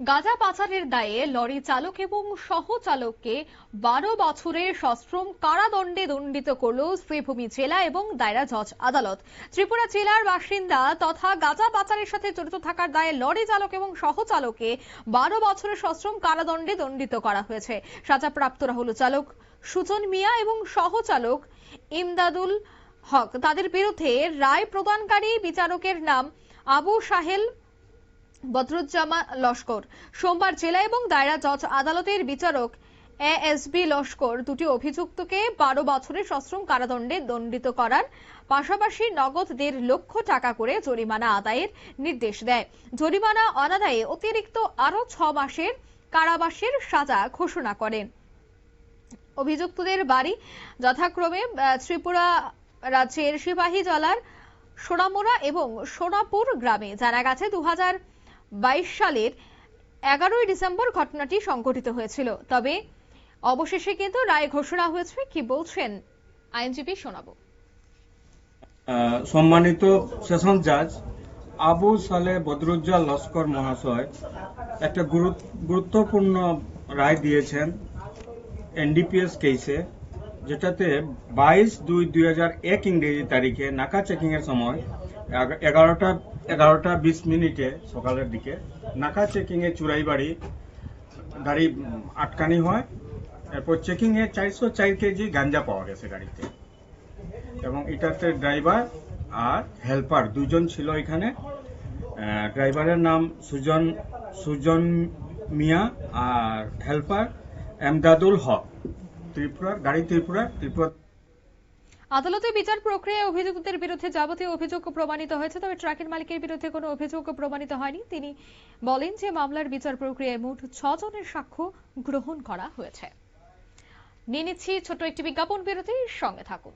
গাঁজা পাচারের দায়ে লরি চালক এবং সহ চালককে বারো বছরের সশ্রম কারাদণ্ডে দণ্ডিত করল শ্রীভূমি জেলা এবং দায়রা জজ আদালত। ত্রিপুরা জেলার বাসিন্দা তথা গাঁজা পাচারের সাথে জড়িত থাকার দায়ে লরি চালক এবং সহ চালককে বারো বছরের সশ্রম কারাদণ্ডে দণ্ডিত করা হয়েছে। সাজাপ্রাপ্তরা হল চালক, সুজন মিয়া এবং সহচালক ইমদাদুল হক। তাদের বিরুদ্ধে রায় প্রদানকারী বিচারকের নাম আবু সাহেল বদরুজ্জামান লস্কর। সোমবার জেলা এবং দায়রা জজ আদালতের বিচারক এএসবি লস্কর দুটি অভিযুক্তকে বারো বছরের সশ্রম কারাদণ্ডে দণ্ডিত করার পাশাপাশি নগদ দেড় লক্ষ টাকা করে জরিমানা আদায়ের নির্দেশ দেয়। জরিমানা অনাদায়ে অতিরিক্ত আরও ছ মাসের কারাবাসের সাজা ঘোষণা করেন। অভিযুক্তদের বাড়ি যথাক্রমে ত্রিপুরা রাজ্যের সিপাহী জলার সোনামুড়া এবং সোনাপুর গ্রামে জানা গেছে দু সালের এগারোই ডিসেম্বর ঘটনাটি সংঘটিত হয়েছিল। তবে অবশেষে কিন্তু রায় ঘোষণা হয়েছে। কি বলছেন আইনজীবী শোনাবো সম্মানিত সেশন জাজ, আবু সালে বদরুজ্জাল লস্কর মহাশয় একটা গুরুত- গুরুত্বপূর্ণ রায় দিয়েছেন এনডিপিএস কেসে যেটাতে বাইশ দুই দুই হাজার এক ইংরেজি তারিখে নাকা চেকিং এর সময় এগা- এগারোটা এগারোটা বিশ মিনিটে সকালের দিকে নাকা চেকিং এ চুরাইবাড়ি গাড়ি আটকানি হয়। এরপর চেকিং এ চারশো চার কেজি গাঞ্জা পাওয়া গেছে গাড়িতে। এবং এটাতে ড্রাইভার আর হেল্পার দুজন ছিল এখানে। ড্রাইভারের নাম সুজন সুজন মিয়া আর হেল্পার এমদাদুল হক। ত্রিপুরা গাড়ি ত্রিপুরা আদালতে বিচার প্রক্রিয়ায় অভিযুক্তদের বিরুদ্ধে যাবতীয় অভিযোগ প্রমাণিত হয়েছে, তবে ট্রাকের মালিকের বিরুদ্ধে কোনো অভিযোগ প্রমাণিত হয়নি। তিনি বলেন যে মামলার বিচার প্রক্রিয়ায় মোট ছজনের সাক্ষ্য গ্রহণ করা হয়েছে। নিয়ে নিচ্ছি ছোট একটি বিজ্ঞাপন বিরতির সঙ্গে থাকুন।